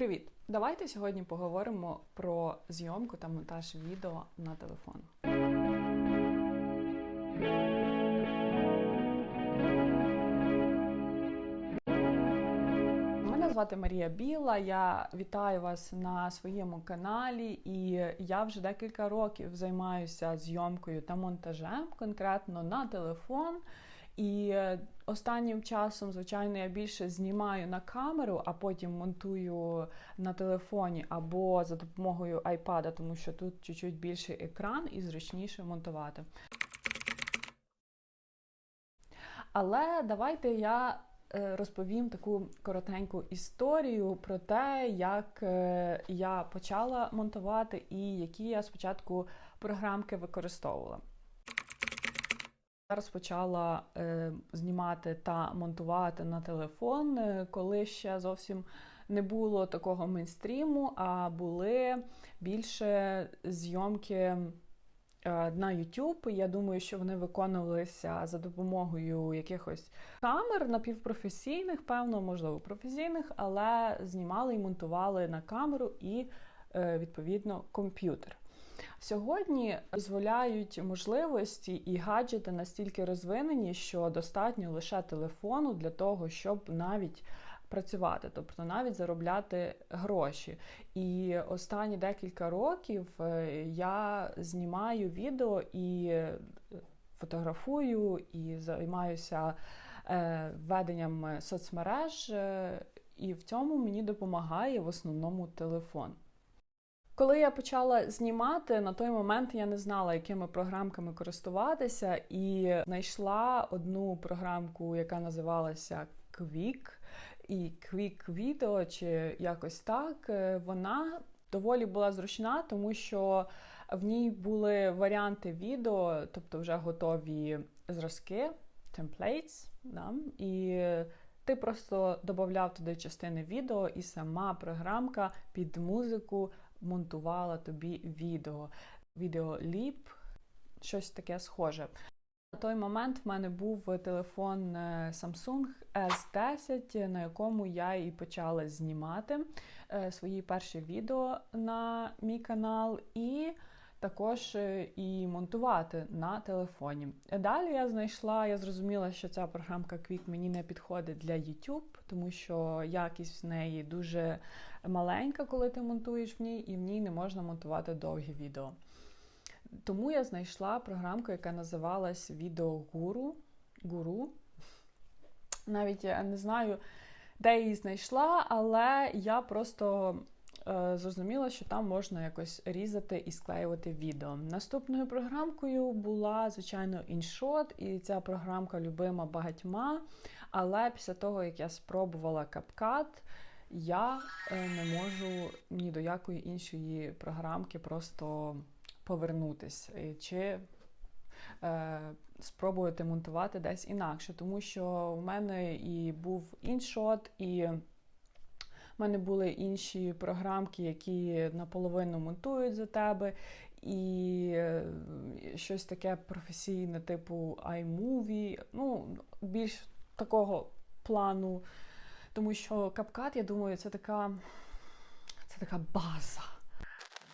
Привіт! Давайте сьогодні поговоримо про зйомку та монтаж відео на телефон. Мене звати Марія Біла. Я вітаю вас на своєму каналі, і я вже декілька років займаюся зйомкою та монтажем, конкретно на телефон. І е, останнім часом, звичайно, я більше знімаю на камеру, а потім монтую на телефоні або за допомогою iPad, тому що тут чуть-чуть більший екран і зручніше монтувати. Але давайте я е, розповім таку коротеньку історію про те, як е, я почала монтувати і які я спочатку програмки використовувала. Я розпочала е, знімати та монтувати на телефон, е, коли ще зовсім не було такого мейнстріму, а були більше зйомки е, на YouTube. Я думаю, що вони виконувалися за допомогою якихось камер напівпрофесійних, певно, можливо, професійних, але знімали і монтували на камеру і, е, відповідно, комп'ютер. Сьогодні дозволяють можливості і гаджети настільки розвинені, що достатньо лише телефону для того, щоб навіть працювати, тобто навіть заробляти гроші. І останні декілька років е, я знімаю відео і е, фотографую, і займаюся е, веденням соцмереж, і в цьому мені допомагає в основному телефон. Коли я почала знімати, на той момент я не знала, якими програмками користуватися, і знайшла одну програмку, яка називалася Quick, і Quick Video, чи якось так. Вона доволі була зручна, тому що в ній були варіанти відео, тобто вже готові зразки, templates, да? і ти просто додавав туди частини відео, і сама програмка під музику монтувала тобі відео. Відеоліп, щось таке схоже. На той момент в мене був телефон Samsung S10, на якому я і почала знімати свої перші відео на мій канал, і також і монтувати на телефоні. Далі я знайшла, я зрозуміла, що ця програмка Quick мені не підходить для YouTube, тому що якість в неї дуже маленька, коли ти монтуєш в ній, і в ній не можна монтувати довгі відео. Тому я знайшла програмку, яка називалась Відеогуру. Гуру. Навіть я не знаю, де її знайшла, але я просто е, зрозуміла, що там можна якось різати і склеювати відео. Наступною програмкою була, звичайно, InShot, і ця програмка любима багатьма. Але після того, як я спробувала CapCut, я е, не можу ні до якої іншої програмки просто повернутись чи е, спробувати монтувати десь інакше, тому що в мене і був іншот, і в мене були інші програмки, які наполовину монтують за тебе. І е, щось таке професійне, типу iMovie, ну, більш такого плану. Тому що CapCut, я думаю, це така це така база.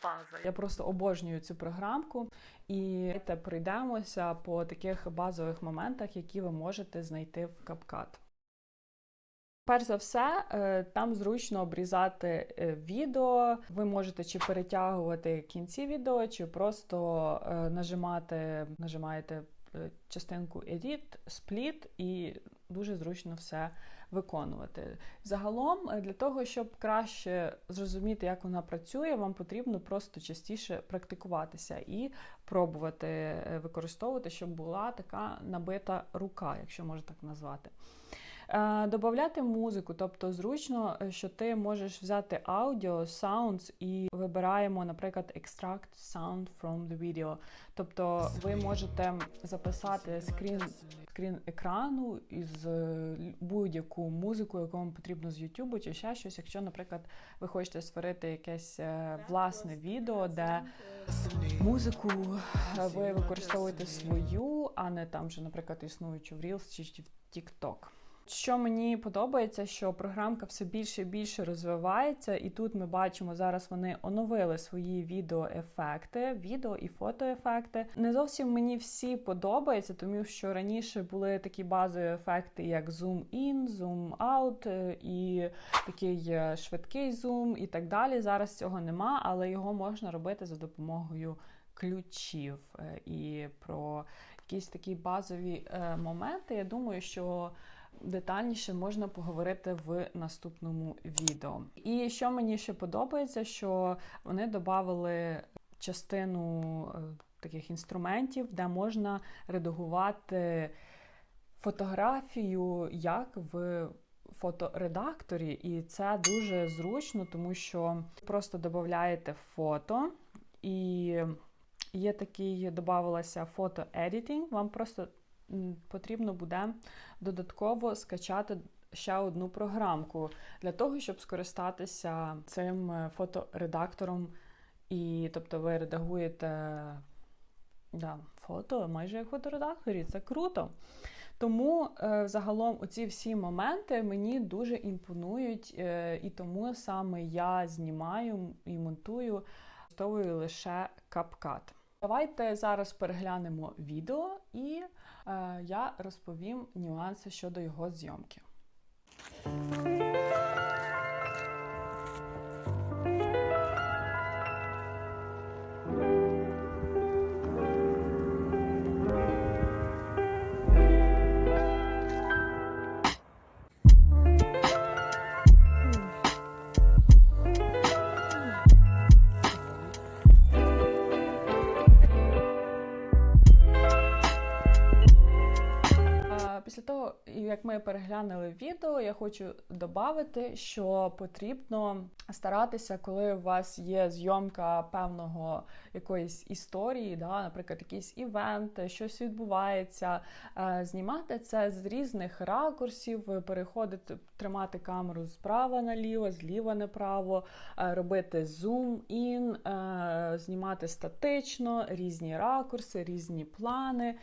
База. Я просто обожнюю цю програмку. І давайте пройдемося по таких базових моментах, які ви можете знайти в CapCut. Перш за все, е, там зручно обрізати е, відео. Ви можете чи перетягувати кінці відео, чи просто е, нажимати, нажимаєте частинку Edit, Split, і дуже зручно все виконувати. Загалом, для того, щоб краще зрозуміти, як вона працює, вам потрібно просто частіше практикуватися і пробувати використовувати, щоб була така набита рука, якщо можна так назвати. Добавляти музику, тобто зручно, що ти можеш взяти аудіо, sounds і вибираємо, наприклад, extract sound from the video. Тобто ви можете записати скрін скрін екрану із будь-яку музику, яку вам потрібно з YouTube чи ще щось. Якщо, наприклад, ви хочете створити якесь власне відео, де музику ви використовуєте свою, а не там, же, наприклад, існуючу в Reels чи в TikTok. Що мені подобається, що програмка все більше і більше розвивається, і тут ми бачимо зараз вони оновили свої відеоефекти, відео і фотоефекти. Не зовсім мені всі подобаються, тому що раніше були такі базові ефекти, як зум ін, зум аут і такий е, швидкий зум, і так далі. Зараз цього нема, але його можна робити за допомогою ключів. Е, і про якісь такі базові е, моменти, я думаю, що детальніше можна поговорити в наступному відео. І що мені ще подобається, що вони додали частину е, таких інструментів, де можна редагувати фотографію як в фоторедакторі, і це дуже зручно, тому що просто додаєте фото, і є такий, додавалося фото-едітінг, вам просто потрібно буде додатково скачати ще одну програмку для того, щоб скористатися цим е, фоторедактором. І тобто ви редагуєте да, фото майже як фоторедакторі, це круто. Тому е, загалом оці всі моменти мені дуже імпонують, е, і тому саме я знімаю і монтую, використовую лише CapCut. Давайте зараз переглянемо відео, і е, я розповім нюанси щодо його зйомки. Переглянули відео, я хочу додати, що потрібно старатися, коли у вас є зйомка певного якоїсь історії, да, наприклад, якийсь івент, щось відбувається, е, знімати це з різних ракурсів, переходити, тримати камеру справа наліво, зліва направо, е, робити зум-ін, е, знімати статично, різні ракурси, різні плани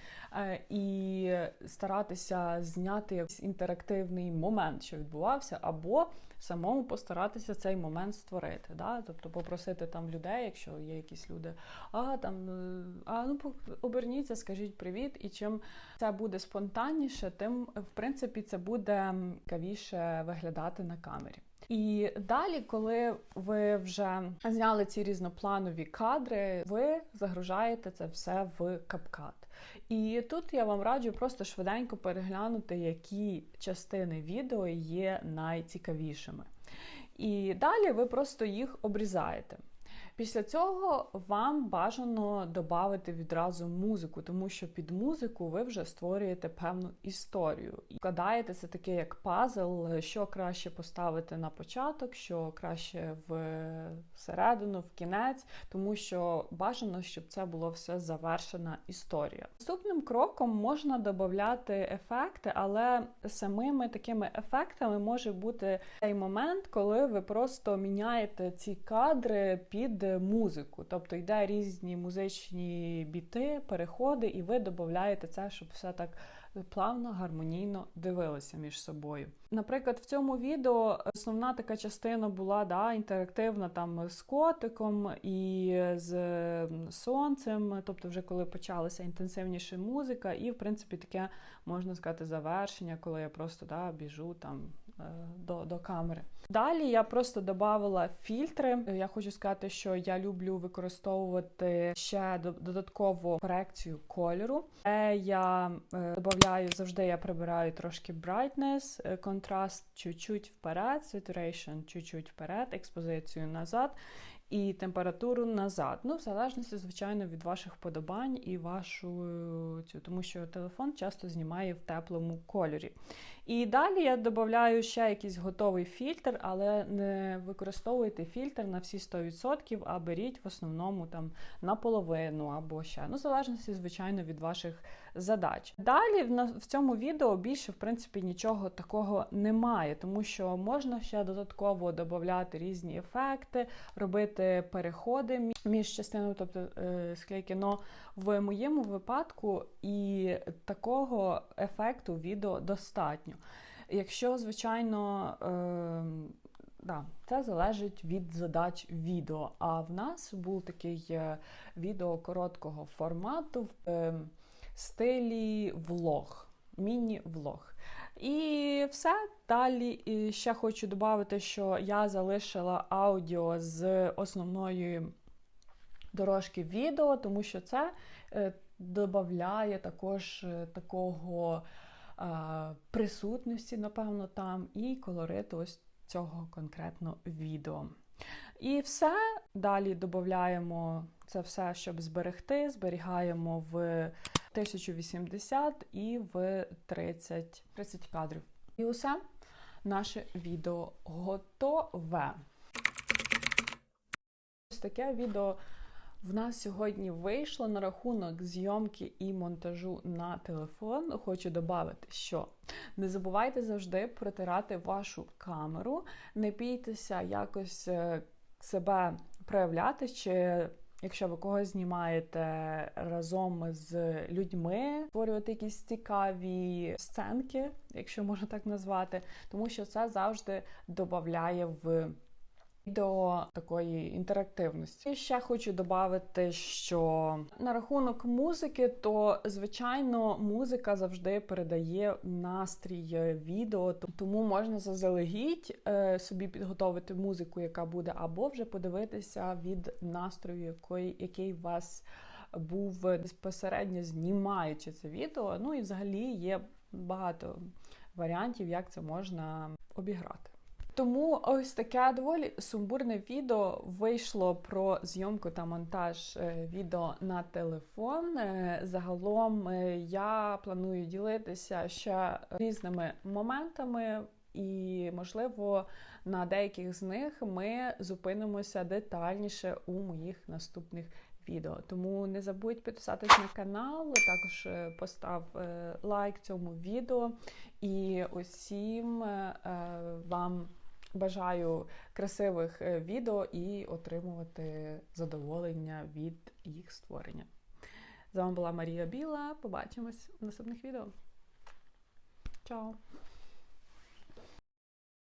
і старатися зняти якийсь інтерактивний момент, що відбувався, або самому постаратися цей момент створити. Да? Тобто попросити там людей, якщо є якісь люди, а там е, а ну оберніться, скажіть привіт. І чим це буде спонтанніше, тим в принципі це буде цікавіше виглядати на камері. І далі, коли ви вже зняли ці різнопланові кадри, ви загружаєте це все в CapCut. І тут я вам раджу просто швиденько переглянути, які частини відео є найцікавішими. І далі ви просто їх обрізаєте. Після цього вам бажано додати відразу музику, тому що під музику ви вже створюєте певну історію. І вкладаєте це таке як пазл, що краще поставити на початок, що краще в середину, в кінець, тому що бажано, щоб це було все завершена історія. Наступним кроком можна додати ефекти, але самими такими ефектами може бути цей момент, коли ви просто міняєте ці кадри під музику. Тобто йде різні музичні біти, переходи, і ви додаєте це, щоб все так плавно, гармонійно дивилися між собою. Наприклад, в цьому відео основна така частина була да, інтерактивна там з котиком і з сонцем, тобто, вже коли почалася інтенсивніша музика, і в принципі таке можна сказати завершення, коли я просто да, біжу там. Е, до до камери. Далі я просто додавала фільтри. Я хочу сказати, що я люблю використовувати ще додаткову корекцію кольору. Е, я е, додаю завжди я прибираю трошки brightness, е, контраст чуть-чуть вперед, saturation чуть-чуть вперед, експозицію назад і температуру назад. Ну, в залежності, звичайно, від ваших вподобань і вашу цю, тому що телефон часто знімає в теплому кольорі. І далі я додаю ще якийсь готовий фільтр, але не використовуйте фільтр на всі 100%, а беріть в основному там наполовину або ще. Ну, в залежності, звичайно, від ваших задач. Далі в цьому відео більше, в принципі, нічого такого немає, тому що можна ще додатково додати різні ефекти, робити переходи між частинами, тобто е, склейки. Но в моєму випадку і такого ефекту відео достатньо. Якщо, звичайно, е, да, це залежить від задач відео. А в нас був такий е, відео короткого формату в е, стилі влог, міні-влог. І все. Далі і ще хочу додати, що я залишила аудіо з основної дорожки відео, тому що це е, додає також е, такого присутності, напевно, там, і колориту ось цього конкретно відео. І все. Далі додаємо це все, щоб зберегти. Зберігаємо в 1080 і в 30, 30 кадрів. І усе наше відео готове. Ось таке відео в нас сьогодні вийшло на рахунок зйомки і монтажу на телефон. Хочу додати, що не забувайте завжди протирати вашу камеру, не бійтеся якось е, себе проявляти, чи якщо ви когось знімаєте разом з людьми, створювати якісь цікаві сценки, якщо можна так назвати, тому що це завжди додає в до такої інтерактивності. І ще хочу додати, що на рахунок музики, то звичайно музика завжди передає настрій відео, тому можна заздалегідь е, собі підготовити музику, яка буде, або вже подивитися від настрою, який, який вас був безпосередньо знімаючи це відео. Ну і взагалі є багато варіантів, як це можна обіграти. Тому ось таке доволі сумбурне відео вийшло про зйомку та монтаж е, відео на телефон. Е, загалом е, я планую ділитися ще різними моментами, і, можливо, на деяких з них ми зупинимося детальніше у моїх наступних відео. Тому не забудь підписатись на канал, також постав лайк цьому відео і усім вам. Бажаю красивих е, відео і отримувати задоволення від їх створення. З вами була Марія Біла. Побачимось в наступних відео. Чао!